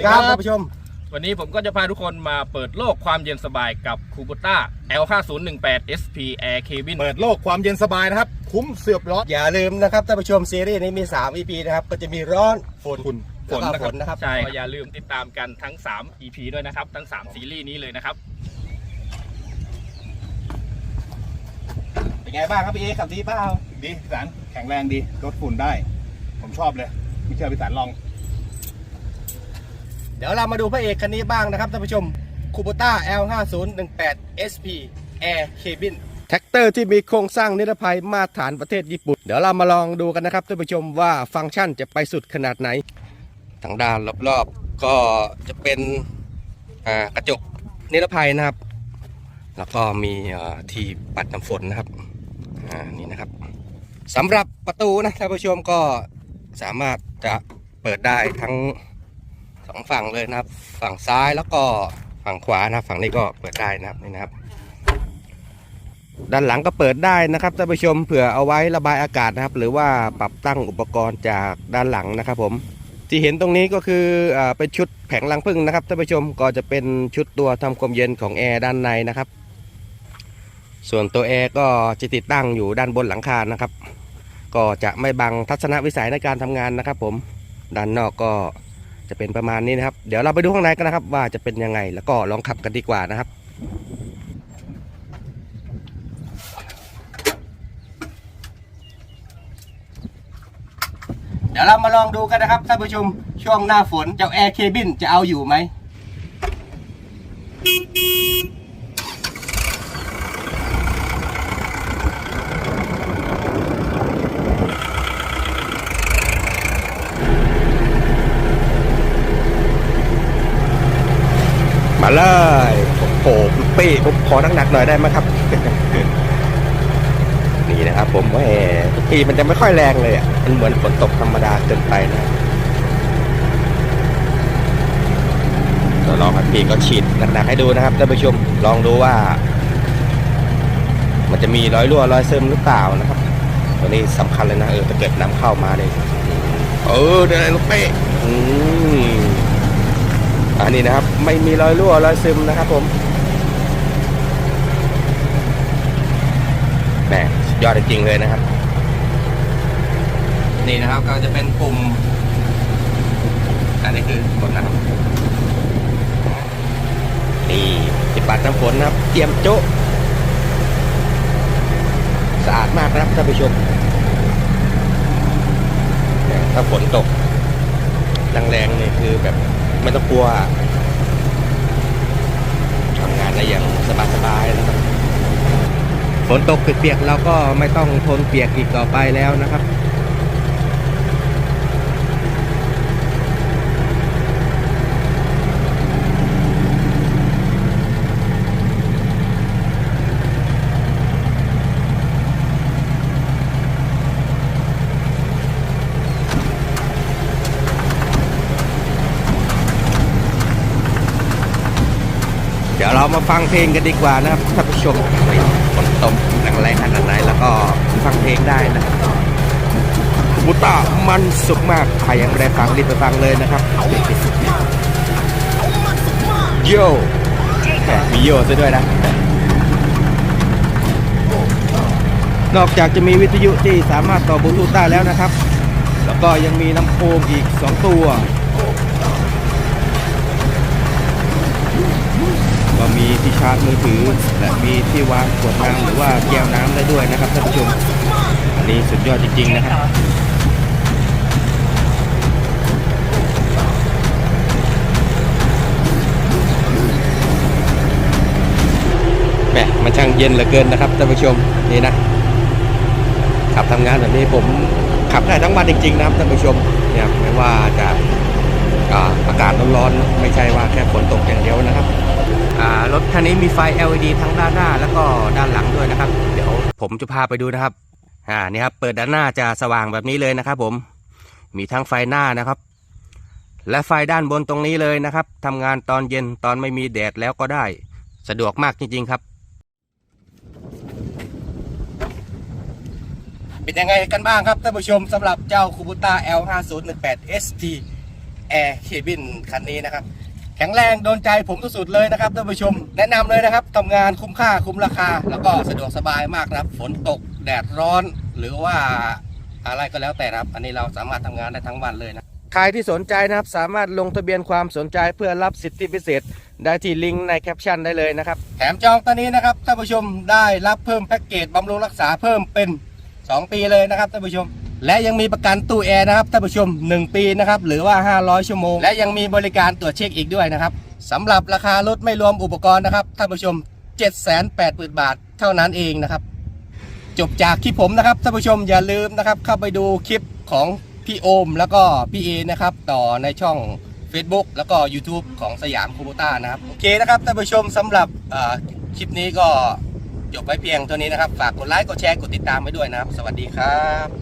ดีครับท่านผู้ชม วันนี้ผมก็จะพาทุกคนมาเปิดโลกความเย็นสบายกับคู b ต้า L5018 SP Air Cabin เปิดโลกความเย็นสบายนะครับ คุ้มเสือบร้อนอย่าลืมนะครับท่านผู้ชมซีรีส์นี้มี 3 EP นะครับ ก็จะมีร้อนฝนคุณฝนฝนนะครับใช่ก็อย่าลืมติดตามกันทั้ง 3 EP ด้วยนะครับ ทั้ง 3 ซีรีส์นี้เลยนะครับ เป็นไงบ้างครับพี่เอขับดีเปล่าดีพิสารแข็งแรงดีลดฝุ่นได้ ผมชอบเลย ไม่เชื่อพิสารลอง เดี๋ยวเรามาดูพระเอกคันนี้บ้างนะครับท่านผู้ชมคูโบต้า L5018 SP Air Cabin แท็กเตอร์ที่มีโครงสร้างนิรภัยมาตรฐานประเทศญี่ปุ่น เดี๋ยวเรามาลองดูกันนะครับท่านผู้ชมว่าฟังก์ชันจะไปสุดขนาดไหน ทางด้านรอบๆก็จะเป็นกระจกนิรภัยนะครับ แล้วก็มีที่ปัดน้ำฝนนะครับนี่นะครับสำหรับประตูนะท่านผู้ชมก็สามารถจะเปิดได้ทั้ง สองฝั่งเลยนะครับ ฝั่งซ้ายแล้วก็ฝั่งขวานะครับฝั่งนี้ก็เปิดได้นะครับนี่นะครับ ด้านหลังก็เปิดได้นะครับท่านผู้ชมเผื่อเอาไว้ระบายอากาศนะครับ หรือว่าปรับตั้งอุปกรณ์จากด้านหลังนะครับ ผมที่เห็นตรงนี้ก็คืออเป็นชุดแผงรังผึ้งนะครับท่านผู้ชมก็จะเป็นชุดตัวทำความเย็นของแอร์ด้านในนะครับ ส่วนตัวแอร์ก็จะติดตั้งอยู่ด้านบนหลังคานะครับ ก็จะไม่บังทัศนวิสัยในการทำงานนะครับ ผมด้านนอกก็ จะเป็นประมาณนี้นะครับ เดี๋ยวเราไปดูข้างในกันนะครับ ว่าจะเป็นยังไงแล้วก็ลองขับกันดีกว่านะครับเดี๋ยวเรามาลองดูกันนะครับท่านผู้ชมช่วงหน้าฝนเจ้าแอร์เคบินจะเอาอยู่ไหม มาเลยโอ้โหคุณปี้ผมขอหนักๆหน่อยได้ไหมครับ นี่นะครับ ผมว่าทุกปีมันจะไม่ค่อยแรงเลยอะมันเหมือนฝนตกธรรมดาเกินไปนะเดี๋ยวลองครับพี่ก็ฉีดหนักๆให้ดูนะครับท่านผู้ชมลองดูว่า มันจะมีรอยรั่วรอยซึมหรือเปล่านะครับ ตัวนี้สำคัญเลยนะเออถ้าเกิดน้ำเข้ามาเลยเออเดี๋ยวลูกเป้อืม อันนี้นะครับ ไม่มีรอยรั่วรอยซึมนะครับผมแหมสุดยอดจริงๆเลยนะครับ นี่นะครับก็จะเป็นปุ่ม อันนี้คือกดนะครับนี่จิปัดน้ำฝนนะครับ เตรียมโจ๊ะสะอาดมากนะครับท่านผู้ชมเนี่ยถ้าฝนตกแรงๆเนี่ยคือแบบ ไม่ต้องกลัวทำงานได้อย่างสบายๆนะครับฝนตกเปียกๆเราก็ไม่ต้องทนเปียกอีกต่อไปแล้วนะครับ เดี๋ยวเรา มาฟังเพลงกันดีกว่านะครับท่านผู้ชมฝนตกแรงๆขนาดไหนแล้วก็ฟังเพลงได้นะบุตามันสุกมากใครยังไม่ได้ฟังรีบไปฟังเลยนะครับโยแหมมีโยซะด้วยนะนอกจากจะมีวิทยุที่สามารถต่อบลูทูธได้แล้วนะครับ แล้วก็ยังมีลำโพงอีก 2 ตัว ก็มีที่ชาร์จมือถือ และมีที่วางขวดน้ำหรือว่าแก้วน้ำได้ด้วยนะครับท่านผู้ชมอันนี้สุดยอดจริงๆนะครับแหมมันช่างเย็นเหลือเกินนะครับท่านผู้ชมนี่นะขับทำงานแบบนี้ผมขับได้ทั้งวันจริงๆนะครับท่านผู้ชมเนี่ยไม่ว่าจะอ่าอากาศร้อนๆไม่ใช่ว่าแค่ฝนตกอย่างเดียวนะครับ รถคันนี้มีไฟ LED ทั้งด้านหน้าแล้วก็ด้านหลังด้วยนะครับ เดี๋ยวผมจะพาไปดูนะครับอ่านี่ครับเปิดด้านหน้าจะสว่างแบบนี้เลยนะครับ ผมมีทั้งไฟหน้านะครับ และไฟด้านบนตรงนี้เลยนะครับทำงานตอนเย็นตอนไม่มีแดดแล้วก็ได้ สะดวกมากจริง ๆ ครับเป็นยังไงกันบ้างครับท่านผู้ชมสำหรับเจ้าคูบูต้า L5018 ST Air Cabin คันนี้นะครับ แข็งแรงโดนใจผมสุดๆเลยนะครับท่านผู้ชม แนะนำเลยนะครับทำงานคุ้มค่าคุ้มราคา แล้วก็สะดวกสบายมากนะครับ ฝนตกแดดร้อน หรือว่าอะไรก็แล้วแต่นะครับ อันนี้เราสามารถทำงานได้ทั้งวันเลยนะใครที่สนใจนะครับสามารถลงทะเบียนความสนใจเพื่อรับสิทธิพิเศษ ได้ที่ลิงก์ในแคปชั่นได้เลยนะครับ แถมจองตอนนี้นะครับท่านผู้ชมได้รับเพิ่มแพ็กเกจบำรุงรักษาเพิ่มเป็น 2 ปีเลยนะครับท่านผู้ชม และยังมีประกันตู้แอร์นะครับท่านผู้ชม 1 ปีนะครับหรือว่า 500 ชั่วโมง และยังมีบริการตรวจเช็คอีกด้วยนะครับสำหรับราคารถไม่รวมอุปกรณ์นะครับท่านผู้ชม 780,000 บาทเท่านั้นเองนะครับ จบจากคลิปผมนะครับท่านผู้ชมอย่าลืมนะครับเข้าไปดูคลิปของพี่โอมแล้วก็พี่เอนะครับต่อในช่อง Facebook แล้วก็ YouTube ของสยามคูโบต้านะครับโอเคนะครับท่านผู้ชมสำหรับคลิปนี้ก็จบไว้เพียงเท่านี้นะครับ ฝากกดไลค์กดแชร์กดติดตามไว้ด้วยนะครับ สวัสดีครับ